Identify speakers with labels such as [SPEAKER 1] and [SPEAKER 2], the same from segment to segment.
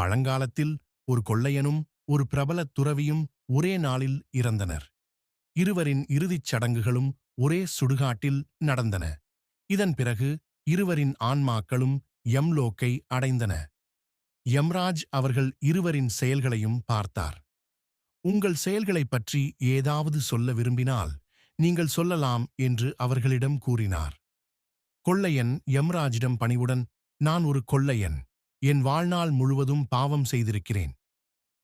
[SPEAKER 1] பழங்காலத்தில் ஒரு கொள்ளையனும் ஒரு பிரபல துறவியும் ஒரே நாளில் இறந்தனர். இருவரின் இறுதிச் சடங்குகளும் ஒரே சுடுகாட்டில் நடந்தன. இதன் பிறகு இருவரின் ஆன்மாக்களும் யம்லோக்கை அடைந்தன. யம்ராஜ் அவர்கள் இருவரின் செயல்களையும் பார்த்தார். உங்கள் செயல்களைப் பற்றி ஏதாவது சொல்ல விரும்பினால் நீங்கள் சொல்லலாம் என்று அவர்களிடம் கூறினார். கொள்ளையன் யம்ராஜிடம் பணிவுடன் நான் ஒரு கொள்ளையன். என் வாழ்நாள் முழுவதும் பாவம் செய்திருக்கிறேன்.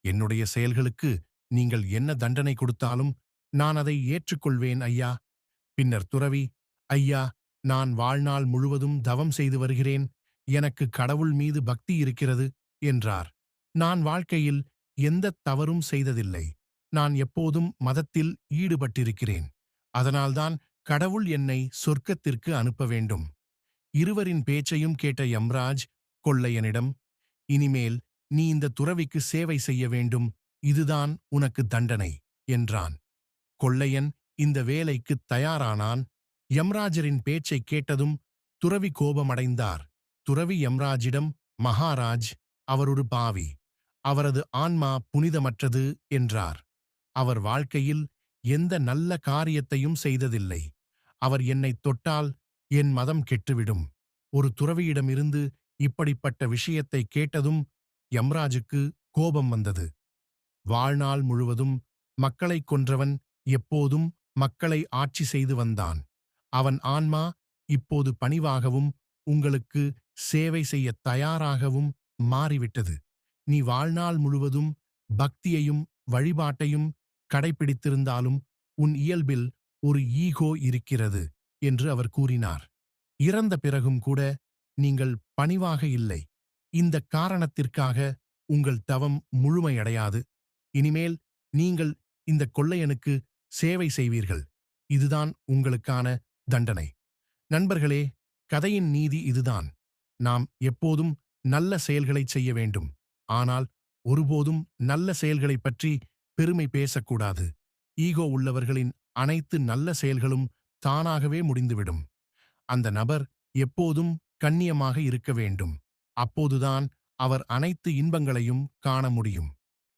[SPEAKER 1] என்னுடைய செயல்களுக்கு நீங்கள் என்ன தண்டனை கொடுத்தாலும் நான் அதை ஏற்றுக்கொள்வேன் ஐயா. பின்னர் துறவி ஐயா நான் வாழ்நாள் முழுவதும் தவம் செய்து வருகிறேன். எனக்கு கடவுள் மீது பக்தி இருக்கிறது என்றார். நான் வாழ்க்கையில் எந்த தவறும் செய்ததில்லை. நான் எப்போதும் மதத்தில் ஈடுபட்டிருக்கிறேன். அதனால்தான் கடவுள் என்னை சொர்க்கத்திற்கு அனுப்ப வேண்டும். இருவரின் பேச்சையும் கேட்ட யம்ராஜ் கொள்ளையனிடம் இனிமேல் நீ இந்த துறவிக்கு சேவை செய்ய வேண்டும். இதுதான் உனக்கு தண்டனை என்றான். கொள்ளையன் இந்த வேலைக்குத் தயாரானான். யம்ராஜரின் பேச்சைக் கேட்டதும் துறவி கோபமடைந்தார். துறவி யம்ராஜிடம் மகாராஜ் அவர் ஒரு பாவி. அவரது ஆன்மா புனிதமற்றது என்றார். அவர் வாழ்க்கையில் எந்த நல்ல காரியத்தையும் செய்ததில்லை. அவர் என்னைத் தொட்டால் என் மதம் கெட்டுவிடும். ஒரு துறவியிடமிருந்து இப்படிப்பட்ட விஷயத்தை கேட்டதும் யம்ராஜுக்கு கோபம் வந்தது. வாழ்நாள் முழுவதும் மக்களைக் கொன்றவன் எப்போதும் மக்களை ஆட்சி செய்து வந்தான். அவன் ஆன்மா இப்போது பணிவாகவும் உங்களுக்கு சேவை செய்யத் தயாராகவும் மாறிவிட்டது. நீ வாழ்நாள் முழுவதும் பக்தியையும் வழிபாட்டையும் கடைப்பிடித்திருந்தாலும் உன் இயல்பில் ஒரு ஈகோ இருக்கிறது என்று அவர் கூறினார். இறந்த பிறகும் கூட நீங்கள் பணிவாக இல்லை. இந்த காரணத்திற்காக உங்கள் தவம் முழுமையடையாது. இனிமேல் நீங்கள் இந்த கொள்ளையனுக்கு சேவை செய்வீர்கள். இதுதான் உங்களுக்கான தண்டனை. நண்பர்களே கதையின் நீதி இதுதான். நாம் எப்போதும் நல்ல செயல்களைச் செய்ய வேண்டும். ஆனால் ஒருபோதும் நல்ல செயல்களைப் பற்றி பெருமை பேசக்கூடாது. ஈகோ உள்ளவர்களின் அனைத்து நல்ல செயல்களும் தானாகவே முடிந்துவிடும். அந்த நபர் எப்போதும் கண்ணியமாக இருக்க வேண்டும். அப்போதுதான் அவர் அனைத்து இன்பங்களையும் காண முடியும்.